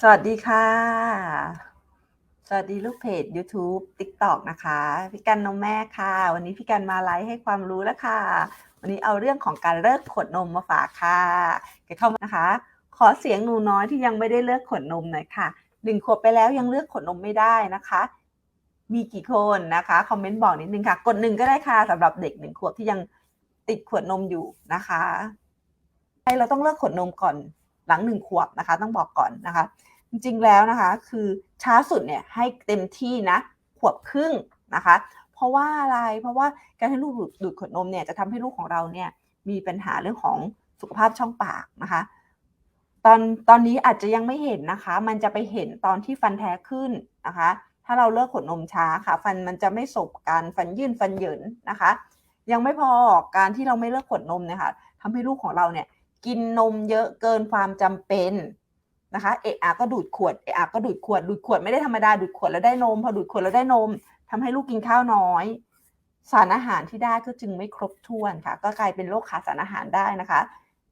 สวัสดีค่ะ สวัสดีลูกเพจ YouTube TikTok นะคะ พี่กันนมแม่ค่ะ วันนี้พี่กันมาไลฟ์ให้ความรู้แล้วค่ะ วันนี้เอาเรื่องของการเลิกขวดนมมาฝากค่ะแกเข้ามานะคะ ขอเสียงหนูน้อยที่ยังไม่ได้เลิกขวดนมหน่อยค่ะหนึ่งขวบไปแล้วยังเลือกขวดนมไม่ได้นะคะ มีกี่คนนะคะ คอมเมนต์บอกนิดนึงค่ะ กดหนึ่งก็ได้ค่ะสำหรับเด็กหนึ่งขวบที่ยังติดขวดนมอยู่นะคะใช่เราต้องเลิกขวดนมก่อน หลังหนึ่งขวบนะคะต้องบอกก่อนนะคะ จริงๆแล้วนะคะคือช้าสุดเนี่ยให้เต็มที่นะขวบครึ่งนะคะ เพราะว่าอะไรเพราะว่าการให้ลูกดูดขวดนมเนี่ยจะทำให้ลูกของเราเนี่ยมีปัญหาเรื่องของสุขภาพช่องปากนะคะ ตอนตอนนี้อาจจะยังไม่เห็นนะคะ มันจะไปเห็นตอนที่ฟันแท้ขึ้นนะคะ ถ้าเราเลิกขวดนมช้าค่ะ ฟันมันจะไม่สบกันฟันยื่นฟันเหยินนะคะ ยังไม่พอการที่เราไม่เลิกขวดนมเนี่ยค่ะทำให้ลูกของเราเนี่ย กินนมเยอะเกินความจำเป็นนะคะ เอะอะก็ดูดขวด เอะอะก็ดูดขวด ดูดขวดไม่ได้ธรรมดา ดูดขวดแล้วได้นม พอดูดขวดแล้วได้นมทำให้ลูกกินข้าวน้อย สารอาหารที่ได้ก็จึงไม่ครบถ้วนค่ะ ก็กลายเป็นโรคขาดสารอาหารได้นะคะ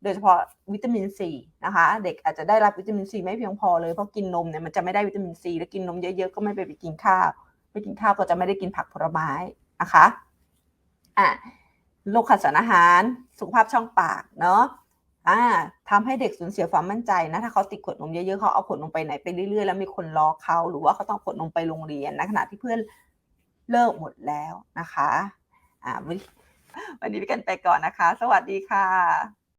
โดยเฉพาะวิตามินซีนะคะ เด็กอาจจะได้รับวิตามินซีไม่เพียงพอเลย เพราะกินนมเนี่ยมันจะไม่ได้วิตามินซี แล้วกินนมเยอะๆก็ไม่ไปไปกินข้าว ไปกินข้าวก็จะไม่ได้กินผักผลไม้นะคะ อะ โรคขาดสารอาหาร สุขภาพช่องปากเนาะ อ่าทำให้เด็กสูญเสียความมั่นใจนะ ถ้าเขาติดขวดนมเยอะๆเขาเอาขวดนมไปไหนไปเรื่อยๆแล้วมีคนล้อเขาหรือว่าเขาต้องขวดนมไปโรงเรียนนะขณะที่เพื่อนเลิกหมดแล้วนะคะ อ่าวันวันนี้พี่กันไปก่อนนะคะ สวัสดีค่ะ